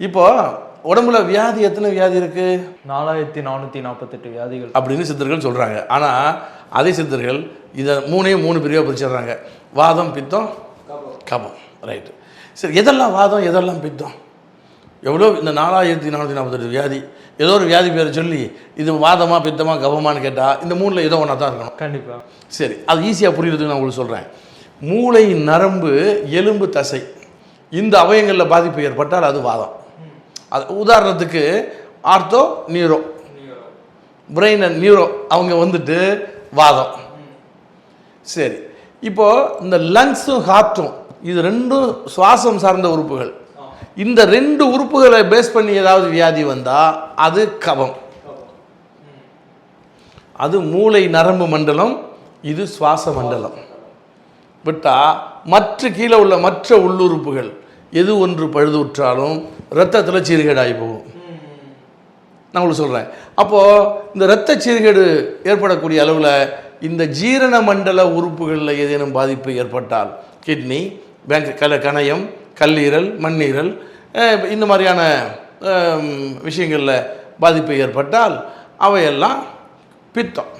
இப்போ உடம்புல வியாதி எத்தனை வியாதி இருக்கு? நாலாயிரத்தி நானூற்றி நாற்பத்தெட்டு வியாதிகள். அப்படின்னு சித்தர்கள் சொல்றாங்க. ஆனா அதே சித்தர்கள் இதை மூணையும் மூணு பிரிவாக பிரிச்சிடுறாங்க. வாதம் பித்தம் கபம். ரைட்டு சரி எதெல்லாம் வாதம் எதெல்லாம் பித்தம்? எவ்வளோ இந்த நாலாயிரத்தி நானூற்றி நாற்பத்தெட்டு வியாதி? ஏதோ ஒரு வியாதி பேரை சொல்லி இது வாதமா பித்தமா கபமான்னு கேட்டால் இந்த மூணில் ஏதோ ஒன்றா தான் இருக்கணும். கண்டிப்பாக சரி அது ஈஸியாக புரியுறதுக்கு நான் உங்களுக்கு சொல்கிறேன் மூளை நரம்பு எலும்பு தசை. இந்த அவயங்களில் பாதிப்பு ஏற்பட்டால் அது வாதம். அது உதாரணத்துக்கு ortho neuro. Brain and neuro அவங்க வந்துட்டு வாதம். சரி. இப்போ இந்த லங்ஸும் ஹார்ட்டும் இது ரெண்டும் சுவாசம் சார்ந்த உறுப்புகள். இந்த ரெண்டு உறுப்புகளை பேஸ் பண்ணி ஏதாவது வியாதி வந்தால் அது கபம். அது மூளை நரம்பு மண்டலம் இது சுவாச மண்டலம். விட்டால் மற்ற கீழே உள்ள மற்ற உள்ளுறுப்புகள். எது ஒன்று பழுதுற்றாலும் ரத்தத்தில் சீர்கேடாகி போகும் நான் உங்களுக்கு சொல்கிறேன் அப்போது இந்த இரத்த சீர்கேடு ஏற்படக்கூடிய அளவில் இந்த ஜீரண மண்டல உறுப்புகளில் ஏதேனும் பாதிப்பு ஏற்பட்டால் கிட்னி பேங்க் கல கணையம் கல்லீரல் மண்ணீரல் இந்த மாதிரியான விஷயங்களில் பாதிப்பு ஏற்பட்டால் அவையெல்லாம் பித்தம்.